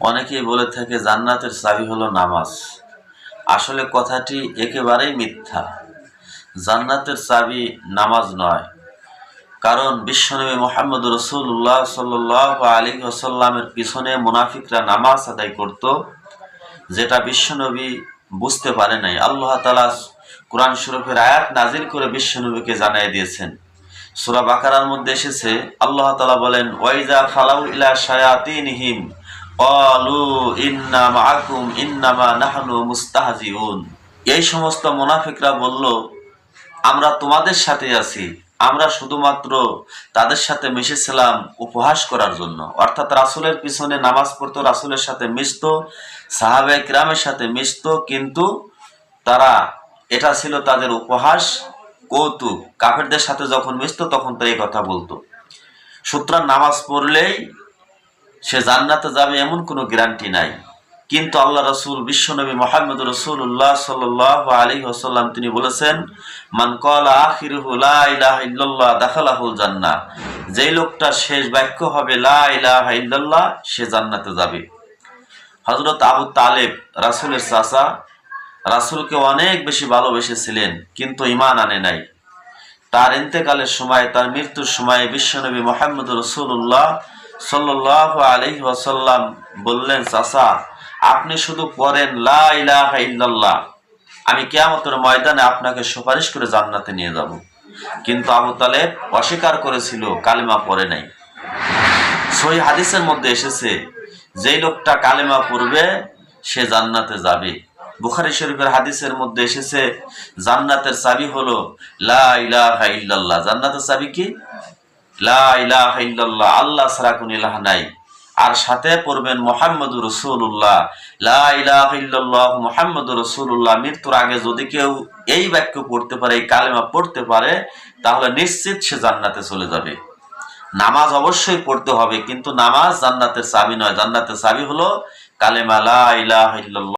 অনেকেই বলে থাকে, জান্নাতের চাবি হলো নামাজ। আসলে কথাটি একেবারেই মিথ্যা। জান্নাতের চাবি নামাজ নয়। কারণ বিশ্বনবী মোহাম্মদ রসুল্লাহ সাল্লাহ আলী আসাল্লামের পিছনে মুনাফিকরা নামাজ আদায় করত, যেটা বিশ্বনবী বুঝতে পারে নাই। আল্লাহ তালা কোরআন শরীফের আয়াত নাজির করে বিশ্বনবীকে জানিয়ে দিয়েছেন। সুরা বাকারার মধ্যে এসেছে, আল্লাহ তালা বলেন ওয়াইজা ফালাউ ইলা শায়াতিনহিম এই সমস্ত মুনাফিকরা বলল, আমরা তোমাদের সাথে আছি। আমরা শুধুমাত্র তাদের সাথে মিশেছিলাম উপহাস করার জন্য। অর্থাৎ রাসুলের পিছনে নামাজ পড়তো, রাসুলের সাথে মিশত সাহাবে কিরামের সাথে মিশত, কিন্তু তারা, এটা ছিল তাদের উপহাস, কৌতুক। কাফেরদের সাথে যখন মিশত, তখন তো এই কথা বলতো। সুতরাং নামাজ পড়লেই সে জান্নাতে যাবে এমন কোনো গ্যারান্টি নাই। কিন্তু আল্লাহ রসুল বিশ্বনবী মোহাম্মদ রসুল্লাহ সাল আলী আসাল্লাম তিনি বলেছেন, মান কলা আখিরহু লা ইলাহা ইল্লাল্লাহ দাখালাহুল জান্নাহ। যেই লোকটা শেষ বাক্য হবে লা ইলাহা ইল্লাল্লাহ, সে জান্নাতে যাবে। হজরত আবু তালেব, রাসুলের চাচা, রাসুলকে অনেক বেশি ভালোবেসেছিলেন, কিন্তু ইমান আনে নাই। তার ইন্তেকালের সময়, তার মৃত্যুর সময় বিশ্বনবী মোহাম্মদ রসুল্লাহ সাল্লাহ আলহি ওয়াসাল্লাম বললেন, চাচা, আপনি শুধু পড়েন, লা ইলাহা ইল্লাল্লাহ। আমি কেয়ামতের ময়দানে আপনাকে সুপারিশ করে জান্নাতে নিয়ে যাব। কিন্তু আবু তালেব অস্বীকার করেছিল, কালিমা পড়ে নাই। সই হাদিসের মধ্যে এসেছে, যেই লোকটা কালেমা পড়বে, সে জান্নাতে যাবে। বুখারি শরীফের হাদিসের মধ্যে এসেছে, জান্নাতের চাবি হলো, লা ইলাহা ইল্লাল্লাহ। জান্নাতের চাবি কি? আল্লাহ ছাড়া কোন ইলাহ নাই। আর সাথে পড়বেন মোহাম্মদ রসুল্লাহ ইলাহা রসুল্লাহ মৃত্যুর আগে যদি কেউ এই বাক্য পড়তে পারে, এই কালেমা পড়তে পারে, তাহলে নিশ্চিত সে জান্নাতে চলে যাবে। নামাজ অবশ্যই পড়তে হবে, কিন্তু নামাজ জান্নাতের চাবি নয়। জান্নাতের চাবি হলো কালেমা লা ইলাহা ইল্লাল্লাহ।